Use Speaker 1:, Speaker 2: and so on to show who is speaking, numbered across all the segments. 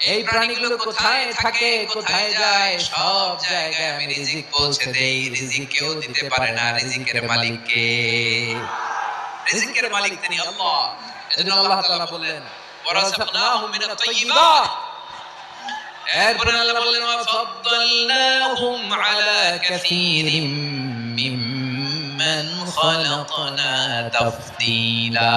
Speaker 1: এই প্রাণীগুলো কোথায় থাকে কোথায় যায় সব জায়গায় আমি রিজিক পৌঁছে দেই। রিজিক কেউ দিতে পারে না রিজিকের মালিককে। রিজিকের মালিক তিনি আল্লাহ। এজন্য আল্লাহ তাআলা বললেন ওয়ারাযাকনাহু মিনাত তাইয়্যিবাত এরপরে আল্লাহ বললেন ওয়াফাদ্দালনাহুম আলা কাসীরিম মিম্মান খালাকনা তাফদীলা।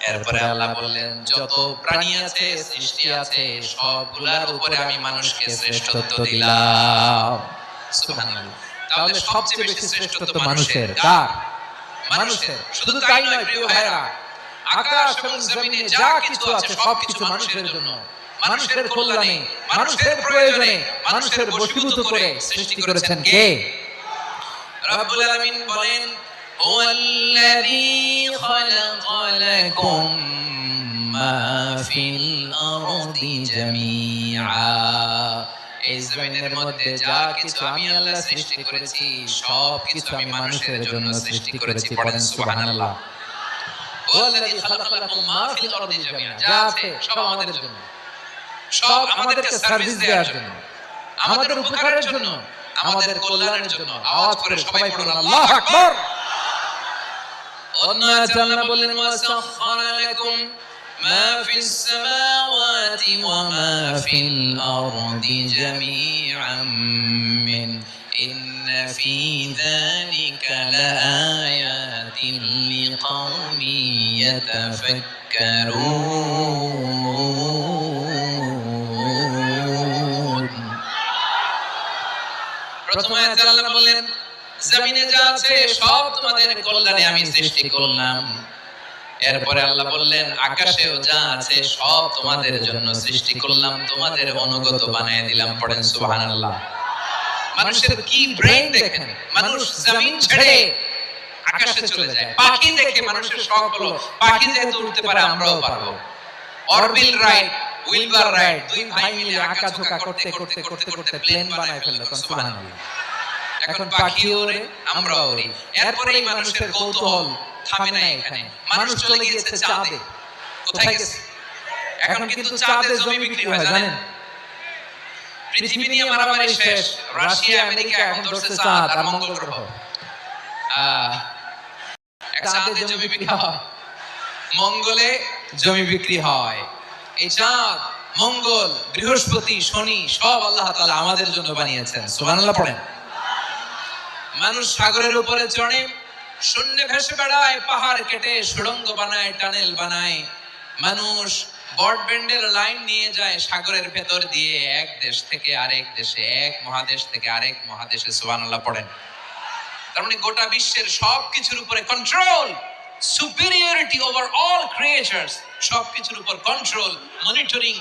Speaker 1: এরপরে আল্লাহ বললেন যত প্রাণী আছে সৃষ্টি আছে সবগুলার উপরে আমি মানুষকে শ্রেষ্ঠত্ব দিলাম। সুবহানাল্লাহ। তাহলে সবচেয়ে বেশি শ্রেষ্ঠত্ব মানুষের কার? মানুষের। শুধু তাই নয় প্রিয় ভাইরা। আকাশ এবং জমিনে যা কিছু আছে সবকিছু মানুষের জন্য। মানুষের কল্যাণে মানুষের প্রয়োজনে মানুষের বশীভূত করে সৃষ্টি করেছেন কে? রব্বুল আলামিন বলেন هو الذي خلق لكم ما في الأرض جميعا এই জমিনের মধ্যে যা কিছু আমি আল্লাহ সৃষ্টি করেছি সব কিছু আমি মানুষের জন্য সৃষ্টি করেছি পড়েন সুবহানাল্লাহ هو الذي خلق لكم ما في الأرض جميعا যা আছে সব আমাদের জন্য সব আমাদেরকে সার্ভিস দেওয়ার জন্য আমাদের উপকারের জন্য আমাদের কল্যাণের জন্য আওয়াজ করে সবাই পড়ুন আল্লাহ আকবার অন্য আয়াতে আল্লাহ বললেন ওয়াসাখখারা লাকুম মা ফিস সামাওয়াতি ওয়া মা ফিল আরদি জামিআন মিন إن في ذلك لآيات لقوم يتفكرون প্রথম আয়াতে আল্লাহ বললেন জমিনে যা আছে সব তোমাদের কল্যাণে আমি সৃষ্টি করলাম। এরপরে আল্লাহ বললেন, আকাশেও যা আছে সব তোমাদের জন্য সৃষ্টি করলাম, তোমাদের অনুগত বানিয়ে দিলাম পড়েন সুবহানাল্লাহ। মানুষের কি ব্রেন দেখেন? মানুষ জমিন ছেড়ে আকাশে চলে যায়। পাখি দেখে মানুষের শখ হলো, পাখি যেহেতু উঠতে পারে আমরাও পারব। অরবিল রাইট, উইলবার রাইট, দুই ভাই মিলে আঁকা ঝোঁকা করতে করতে করতে করতে প্লেন বানায় ফেলল সুবহানাল্লাহ। এখন পাখি ওড়ে আমরাও উড়ি এরপরেই মানুষের কৌতূহল থামে না এখানে। মানুষ চলে গিয়েছে চাঁদে। কোথায় গেছে? এখন কিন্তু চাঁদে জমি বিক্রি হয় জানেন? পৃথিবী নিয়ে মারামারি শেষ রাশিয়া আমেরিকা এখন ধরছে চাঁদ আর মঙ্গল গ্রহ। চাঁদে জমি বিক্রি হয়। মঙ্গলে জমি বিক্রি হয়। এই চাঁদ মঙ্গল বৃহস্পতি শনি সব আল্লাহ তাআলা আমাদের জন্য বানিয়েছেন। সুবহানাল্লাহ পড়েন। মানুষ সাগরের উপরে চড়ে শূন্য ভেসে বেড়ায়, পাহাড় কেটে, সুড়ঙ্গ বানায়, টানেল বানায়। মানুষ ব্রডব্যান্ডের লাইন নিয়ে যায় সাগরের ভেতর দিয়ে, এক দেশ থেকে আরেক দেশে, এক মহাদেশ থেকে আরেক মহাদেশে, সুবহানাল্লাহ পড়েন। তার মানে গোটা বিশ্বের সব কিছুর উপরে control superiority over all creatures সব কিছুর উপর কন্ট্রোল মনিটরিং